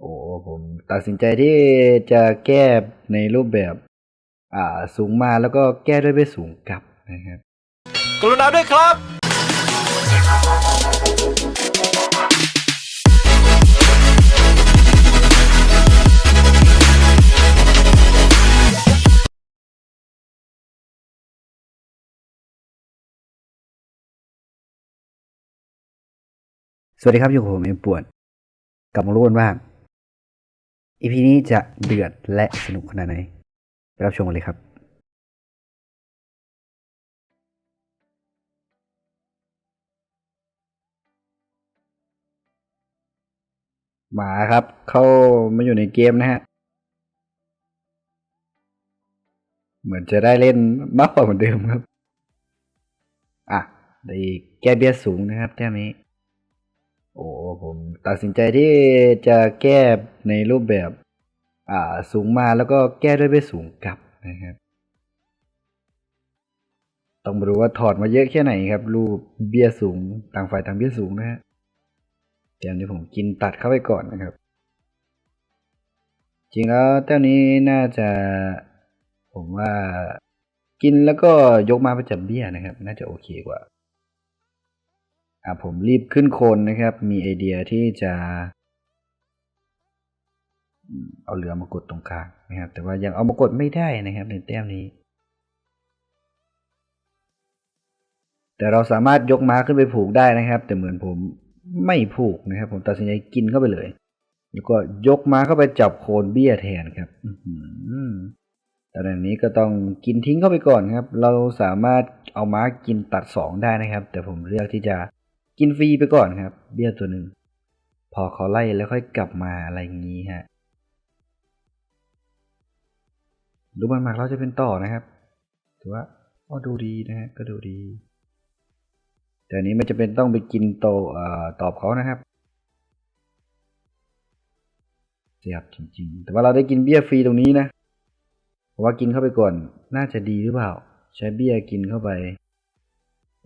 โอ้ผมตัดสินใจที่จะแก้ในรูปแบบ อ่าสูงมาแล้วก็แก้ด้วยเบสสูงกลับนะครับ กรุณาด้วยครับ สวัสดีครับอยู่กับผมเอ็มป่วนกลับมารู้กันว่า อีพีนี้จะเดือดและสนุกขนาดไหนไปรับชมกันเลยครับมาครับ เข้ามาอยู่ในเกมนะฮะ เหมือนจะได้เล่นมากกว่าเหมือนเดิมครับ อะได้แก้เบี้ยสูงนะครับแต้มนี้ โอ้ผมตัดสินใจที่จะแก้ในรูปแบบ อ่าสูงมาแล้วก็แก้ด้วยเบสสูงกลับนะครับ ต้องมาดูว่าถอดมาเยอะแค่ไหนครับ รูปเบี้ยสูงต่างฝ่ายต่างเบี้ยสูงนะฮะเดี๋ยวนี้ผมกินตัดเข้าไปก่อนนะครับ จริงแล้วแต้มนี้น่าจะ ผมว่า กินแล้วก็ยกมาประจับเบี้ยนะครับ น่าจะโอเคกว่า อ่าผมรีบขึ้นโคนนะครับ มีไอเดียที่จะเอาเรือมากดตรงกลางนะครับ แต่ว่ายังเอามากดไม่ได้นะครับในแต้มนี้ แต่เราสามารถยกม้าขึ้นไปผูกได้นะครับ แต่เหมือนผมไม่ผูกนะครับ ผมตัดสินใจกินเข้าไปเลย แล้วก็ยกม้าเข้าไปจับโคนเบี้ยแทนครับอื้อหือตอนนี้ก็ต้องกินทิ้งเข้าไปก่อนครับ เราสามารถเอาม้ากินตัดสองได้นะครับ แต่ผมเลือกที่จะ กินฟรีไปก่อนครับ เบี้ยตัวหนึ่ง พอเขาไล่แล้วค่อยกลับมาอะไรอย่างนี้ฮะดูมันหมากเราจะเป็นต่อนะครับถือว่าก็ดูดีนะฮะก็ดูดี แต่อันนี้ไม่จะเป็นต้องไปกินโตเอ่อตอบเขานะครับเสียบจริง ๆ แต่ว่าเราได้กินเบี้ยฟรีตรงนี้นะเพราะว่ากินเข้าไปก่อน น่าจะดีหรือเปล่า ใช้เบี้ยกินเข้าไป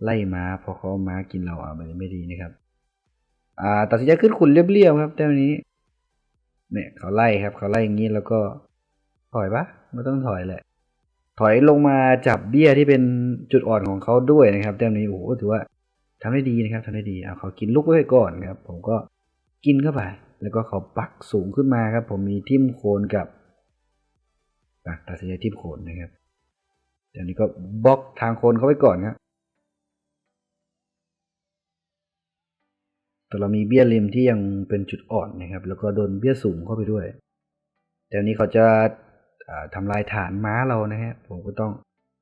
ไล่ม้าพอเขาม้ากินเราอะมันไม่ดีนะครับ อ่า ตัดสินใจขึ้นขุนเรียบๆครับแต้มนี้ เนี่ยเขาไล่ครับเขาไล่อย่างนี้แล้วก็ถอยปะไม่ต้องถอยแหละ ถอยลงมาจับเบี้ยที่เป็นจุดอ่อนของเขาด้วยนะครับแต้มนี้โอ้โหถือว่าทำได้ดีนะครับทำได้ดีเอาเขากินลูกไว้ก่อนครับ ผมก็กินเข้าไปแล้วก็เขาปักสูงขึ้นมาครับ ผมมีทิ่มโคนกับอะตัดสินใจทิ่มโคนนะครับเดี๋ยวนี้ก็บล็อกทางโคนเขาไว้ก่อนครับ แต่เรามีเบี้ยริมที่ยังเป็นจุดอ่อนนะครับ แล้วก็โดนเบี้ยสูงเข้าไปด้วย แต่อันนี้เขาจะอ่าทำลายฐานม้าเรานะฮะ ผมก็ต้อง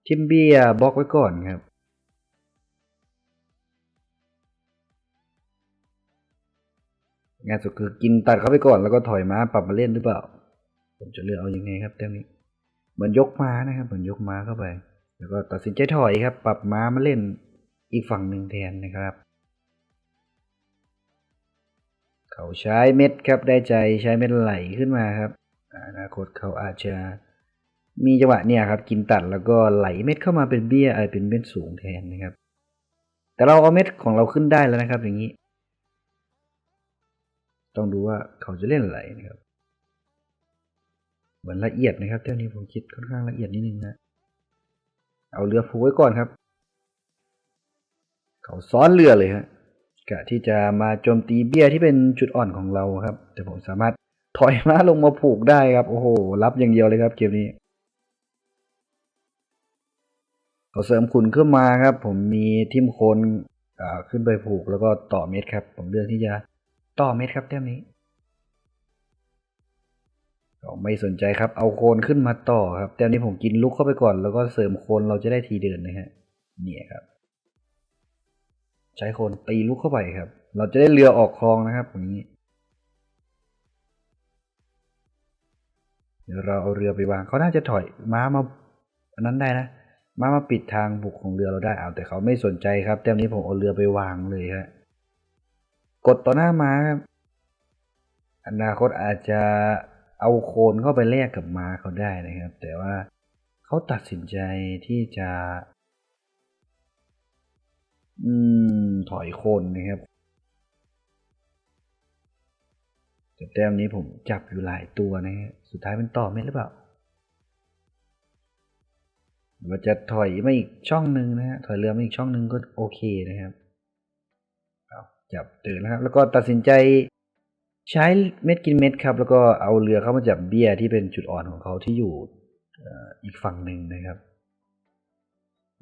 ทิมเบี้ยบล็อกไว้ก่อนครับ งานสุดคือกินตัดเข้าไปก่อนแล้วก็ถอยม้าปรับมาเล่นหรือเปล่า ผมจะเลือกเอาอยัางไงครับเต้มนี้ เหมือนยกม้านะครับ เหมือนยกม้าเข้าไป แล้วก็ตัดสินใจถอยครับ ปรับม้ามาเล่นอีกฝั่งหนึ่งแทนนะครับ เขาใช้เม็ดครับได้ใจใช้เม็ดไหลขึ้นมาครับอนาคตเขาอาจจะมีจังหวะเนี่ยครับกินตัดแล้วก็ไหลเม็ดเข้ามาเป็นเบี้ยเออเป็นเม็ดสูงแทนนะครับ แต่เราเอาเม็ดของเราขึ้นได้แล้วนะครับ อย่างนี้ ต้องดูว่าเขาจะเล่นอะไรนะครับเหมือนละเอียดนะครับเท่านี้ผมคิดค่อนข้างละเอียดนิดนึงนะเอาเรือผูไว้ก่อนครับ เขาซ้อนเรือเลยฮะ กะที่จะมาโจมตีเบี้ยที่เป็นจุดอ่อนของเราครับ แต่ผมสามารถถอยม้าลงมาผูกได้ครับ โอ้โห รับอย่างเดียวเลยครับเกมนี้เขาเสริมขุนขึ้นมาครับ ผมมีทิมโคนขึ้นไปผูกแล้วก็ต่อเม็ดครับ ผมเลือกที่จะต่อเม็ดครับแต้มนี้ก็ไม่สนใจครับ เอาโคนขึ้นมาต่อครับ แต้มนี้ผมกินลุกเข้าไปก่อน แล้วก็เสริมโคนเราจะได้ทีเดินนะฮะเนี่ยครับ ใช้โคนตีลูกเข้าไปครับ เราจะได้เรือออกคลองนะครับอย่างนี้ เดี๋ยวเราเอาเรือไปวางเขาน่าจะถอยม้ามาอันนั้นได้นะม้ามาปิดทางบุกของเรือเราได้เอาแต่เขาไม่สนใจครับแต้มนี้ผมเอาเรือไปวางเลยครับกดต่อหน้าม้าครับอนาคตอาจจะเอาโคนเข้าไปแลกกับม้าเขาได้นะครับ แต่ว่าเขาตัดสินใจที่จะ อืม ถอยคนนะครับแต่แต้มนี้ผมจับอยู่หลายตัวนะฮะสุดท้ายมันต่อเม็ดหรือเปล่าหรือว่าจะถอยมาอีกช่องหนึ่งนะฮะถอยเรือมาอีกช่องหนึ่งก็โอเคนะครับจับตื่นแล้วครับแล้วก็ตัดสินใจใช้เม็ดกินเม็ดครับ แล้วก็เอาเรือเข้ามาจับเบี้ยที่เป็นจุดอ่อนของเขาที่อยู่อีกฝั่งหนึ่งนะครับ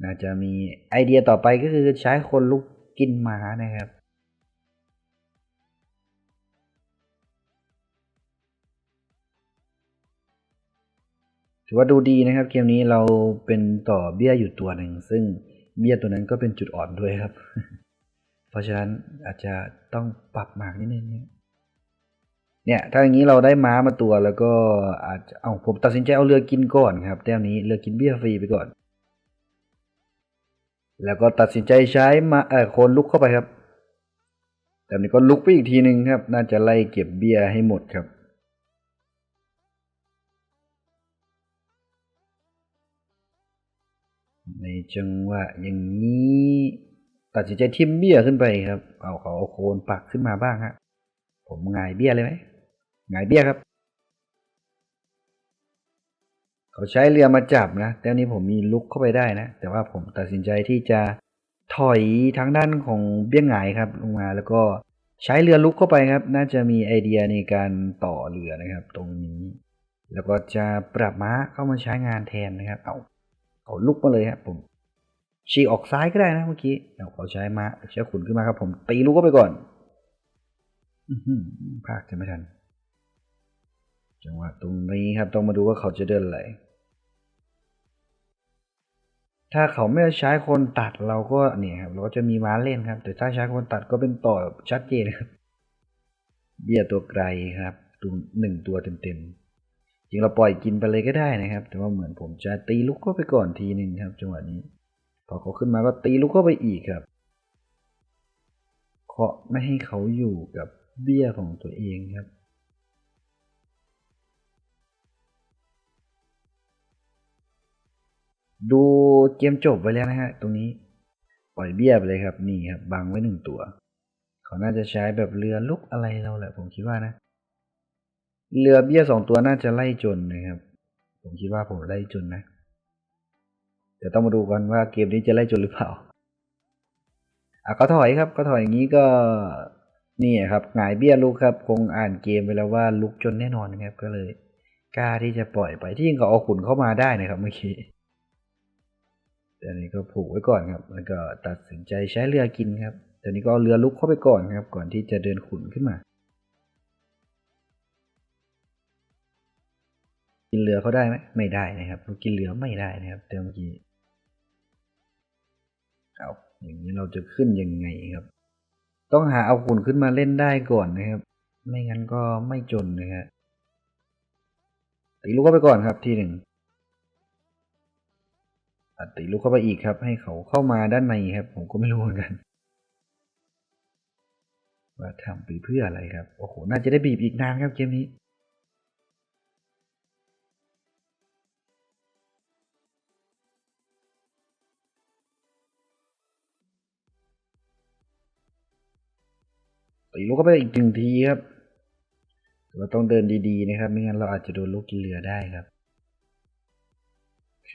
น่าจะมีไอเดียต่อไปก็คือใช้คนลุกกินหมานะครับถือว่าดูดีนะครับเกมนี้เราเป็นต่อเบี้ยอยู่ตัวหนึ่งซึ่งเบี้ยตัวนั้นก็เป็นจุดอ่อนด้วยครับ เพราะฉะนั้นอาจจะต้องปรับหมากนิดนึงเนี่ยเนี่ยถ้าอย่างนี้เราได้ม้ามาตัวแล้วก็อาจจะเอาผมตัดสินใจเอาเรือกินก่อนครับแต้มนี้เรือกินเบี้ยฟรีไปก่อน แล้วก็ตัดสินใจใช้มาเออโคนลุกเข้าไปครับแต่นี้ก็ลุกไปอีกทีหนึ่งครับ น่าจะไล่เก็บเบี้ยให้หมดครับ ในจังหวะอย่างนี้ตัดสินใจทิมเบี้ยขึ้นไปครับ เอาเขาเอาโคนปักขึ้นมาบ้างฮะผมงายเบี้ยเลยไหมงายเบี้ยครับ เขาใช้เรือมาจับนะแต่อันนี้ผมมีลุกเข้าไปได้นะ แต่ว่าผมตัดสินใจที่จะถอยทางด้านของเบี้ยหงายครับลงมาแล้วก็ใช้เรือลุกเข้าไปครับ น่าจะมีไอเดียในการต่อเรือนะครับ ตรงนี้ แล้วก็จะปรับม้าเข้ามาใช้งานแทนนะครับ เอาเอาลุกมาเลยครับผมฉีกออกซ้ายก็ได้นะเมื่อกี้เอาเขาใช้ม้าใช้ขุนขึ้นมาครับผมตีลูกเข้าไปก่อนอื้อหือภาคจะไม่ทันจังหวะตรงนี้ครับ ต้องมาดูว่าเขาจะเดินอะไร ถ้าเขาไม่ใช้คนตัดเราก็เนี่ยครับเราก็จะมีม้าเล่นครับ แต่ถ้าใช้คนตัดก็เป็นต่อชัดเจนครับเบี้ยตัวไกลครับตัวหนึ่งตัวเต็มๆจริงเราปล่อยกินไปเลยก็ได้นะครับ แต่ว่าเหมือนผมจะตีลูกเข้าไปก่อนทีหนึ่งครับ จังหวะนี้ พอเขาขึ้นมาก็ตีลูกเข้าไปอีกครับเคาะไม่ให้เขาอยู่กับเบี้ยของตัวเองครับ ดูเกมจบไปแล้วนะฮะ ตรงนี้ปล่อยเบี้ยไปเลยครับ นี่ครับบังไว้หนึ่งตัว เขาน่าจะใช้แบบเรือลุกอะไรเราแหละ ผมคิดว่านะ เรือเบี้ยสองตัวน่าจะไล่จนนะครับ ผมคิดว่าผมไล่จนนะ เดี๋ยวต้องมาดูกันว่าเกมนี้จะไล่จนหรือเปล่าอะก็ถอยครับ ก็ถอยอย่างนี้ก็นี่ครับหงายเบี้ยลุกครับ คงอ่านเกมไปแล้วว่าลุกจนแน่นอนนะครับ ก็เลย กล้าที่จะปล่อยไปที่จริงก็เอาขุนเข้ามาได้นะครับเมื่อกี้ ต่อันนี้ก็ผูกไว้ก่อนครับ แล้วก็ตัดสินใจใช้เรือกินครับตอนนี้ก็เอาเรือลุกเข้าไปก่อนครับ ก่อนที่จะเดินขุนขึ้นมา กินเรือเขาได้ไหมไม่ได้นะครับกินเรือไม่ได้นะครับแต่เมื่อกี้เอาอย่างนี้เราจะขึ้นยังไงครับ ต้องหาเอาขุนขึ้นมาเล่นได้ก่อนนะครับ ไม่งั้นก็ไม่จนนะครับตีลูกเข้าไปก่อนครับทีหนึ่ง อะตีลูกเข้าไปอีกครับ ให้เขาเข้ามาด้านในครับ ผมก็ไม่รู้เหมือนกัน ว่าทำไปเพื่ออะไรครับ โอ้โห น่าจะได้บีบอีกนานครับเกมนี้ตีลูกเข้าไปอีกหนึ่งทีครับเราต้องเดินดีๆนะครับ ไม่งั้นเราอาจจะโดนลูกกินเรือได้ครับ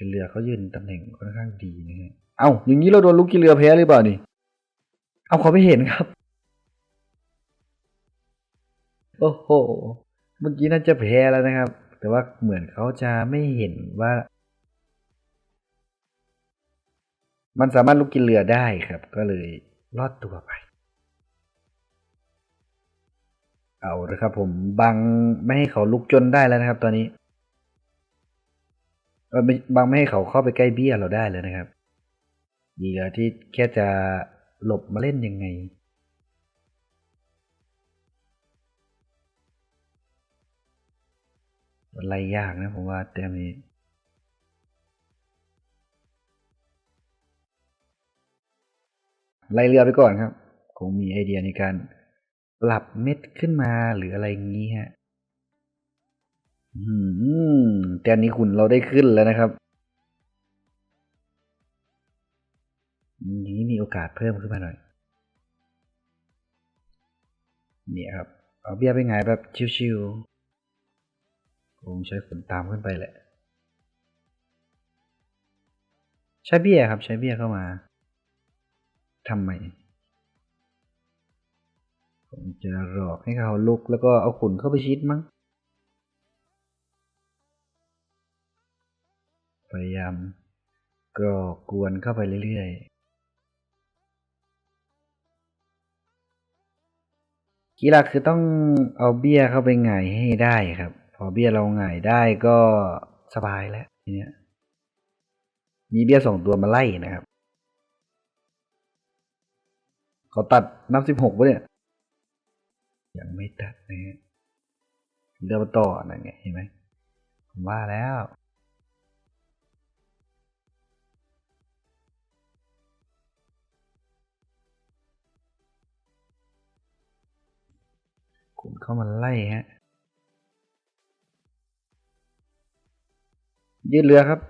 เรือเขายืนตำแหน่งค่อนข้างดีนะฮะเอ้าอย่างนี้เราโดนลูกกิเรือแพ้หรือเปล่านี่เอาเขาไม่เห็นครับ โอ้โหเมื่อกี้น่าจะแพ้แล้วนะครับ แต่ว่าเหมือนเขาจะไม่เห็นว่า มันสามารถลุกกินเรือได้ครับ ก็เลยรอดตัวไป เอาละครับผมบังไม่ให้เขาลุกจนได้แล้วนะครับ ตอนนี้ บังไม่ให้เขาเข้าไปใกล้เบี้ยเราได้เลยนะครับ ดีแล้วที่แค่จะหลบมาเล่นยังไง อะไรยากนะผมว่าแต้มนี้ไล่เรือไปก่อนครับ คงมีไอเดียในการปรับเม็ดขึ้นมาหรืออะไรอย่างนี้ฮะ แต่อันนี้คุณเราได้ขึ้นแล้วนะครับนี้มีโอกาสเพิ่มขึ้นมาหน่อยเนี่ยครับ เอาเบียไปไงแบบชิวๆคงใช้ฝนตามขึ้นไปแหละ ใช้เบียครับ ใช้เบียเข้ามาทำไมผมจะหลอกให้เขาลุกแล้วก็เอาขุนเข้าไปชิดมั้ง พยายามกรอกกวนเข้าไปเรื่อยๆกีฬาคือต้องเอาเบี้ยเข้าไปหงายให้ได้ครับ พอเบี้ยเราหงายได้ก็สบายแล้วทีเนี้ยมีเบี้ยสองตัวมาไล่นะครับเขาตัดนับสิบหกปะเนี่ย ยังไม่ตัดนะฮะเดินมาต่อนั่นไงเห็นไหมผมว่าแล้ว คุณเข้ามาไล่ฮะยืดเรือครับ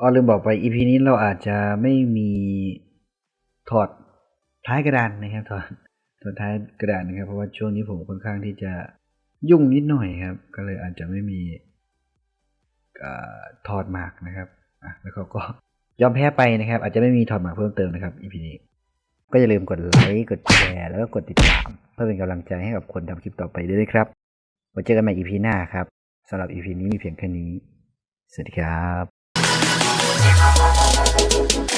อ๋อลืมบอกไป EP นี้เราอาจจะไม่มีถอดท้ายกระดานนะครับถอดถอดท้ายกระดานนะครับ เพราะว่าช่วงนี้ผมค่อนข้างที่จะยุ่งนิดหน่อยครับ ก็เลยอาจจะไม่มีถอดหมากนะครับอะแล้วเขาก็ ยอมแพ้ไปนะครับ อาจจะไม่มีถอดหมากเพิ่มเติมนะครับ EP นี้ ก็อย่าลืมกดไลค์กดแชร์แล้วก็กดติดตาม เพื่อเป็นกำลังใจให้กับคนทำคลิปต่อไปด้วยนะครับไว้เจอกันใหม่ EP หน้าครับสำหรับ EP นี้มีเพียงแค่นี้ สวัสดีครับ